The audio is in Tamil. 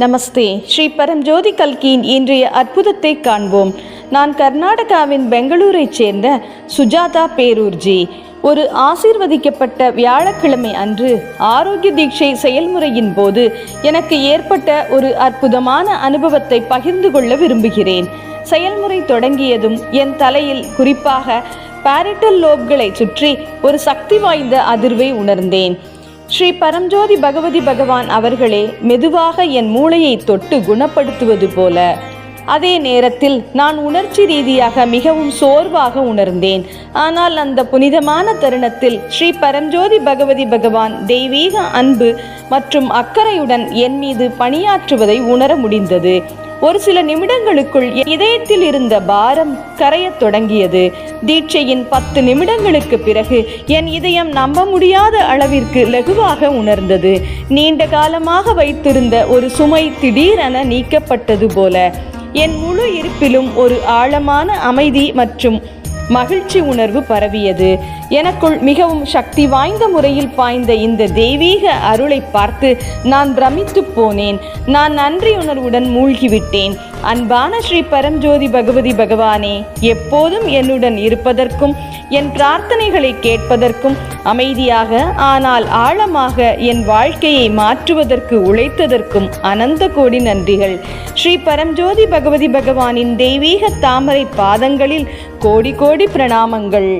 நமஸ்தே. ஸ்ரீ பரம்ஜோதி கல்கியின் இன்றைய அற்புதத்தை காண்போம். நான் கர்நாடகாவின் பெங்களூரைச் சேர்ந்த சுஜாதா பேரூர்ஜி. ஒரு ஆசீர்வதிக்கப்பட்ட வியாழக்கிழமை அன்று ஆரோக்கிய தீட்சை செயல்முறையின் போது எனக்கு ஏற்பட்ட ஒரு அற்புதமான அனுபவத்தை பகிர்ந்து கொள்ள விரும்புகிறேன். செயல்முறை தொடங்கியதும் என் தலையில் குறிப்பாக பாரிட்டல் லோப்களை சுற்றி ஒரு சக்தி வாய்ந்த அதிர்வை உணர்ந்தேன். ஸ்ரீ பரம்ஜோதி பகவதி பகவான் அவர்களே மெதுவாக என் மூளையை தொட்டு குணப்படுத்துவது போல. அதே நேரத்தில் நான் உணர்ச்சி ரீதியாக மிகவும் சோர்வாக உணர்ந்தேன். ஆனால் அந்த புனிதமான தருணத்தில் ஸ்ரீ பரஞ்சோதி பகவதி பகவான் தெய்வீக அன்பு மற்றும் அக்கறையுடன் என் மீது பணியாற்றுவதை உணர முடிந்தது. ஒரு சில நிமிடங்களுக்குள் இதயத்தில் இருந்த பாரம் கரையத் தொடங்கியது. தீட்சையின் பத்து நிமிடங்களுக்கு பிறகு என் இதயம் நம்ப முடியாத அளவிற்கு லகுவாக உணர்ந்தது. நீண்ட காலமாக வைத்திருந்த ஒரு சுமை திடீரென நீக்கப்பட்டது போல. என் முழு இருப்பிலும் ஒரு ஆழமான அமைதி மற்றும் மகிழ்ச்சி உணர்வு பரவியது. எனக்குள் மிகவும் சக்தி வாய்ந்த முறையில் பாய்ந்த இந்த தெய்வீக அருளை பார்த்து நான் பிரமித்து போனேன். நான் நன்றியுணர்வுடன் மூழ்கிவிட்டேன். அன்பான ஸ்ரீ பரம்ஜோதி பகவதி பகவானே எப்போதும் என்னுடன் இருப்பதற்கும் என் பிரார்த்தனைகளை கேட்பதற்கும் அமைதியாக ஆனால் ஆழமாக என் வாழ்க்கையை மாற்றுவதற்கு உழைத்ததற்கும் அனந்த கோடி நன்றிகள். ஸ்ரீ பரம்ஜோதி பகவதி பகவானின் தெய்வீக தாமரை பாதங்களில் கோடி கோடி பிரணாமங்கள்.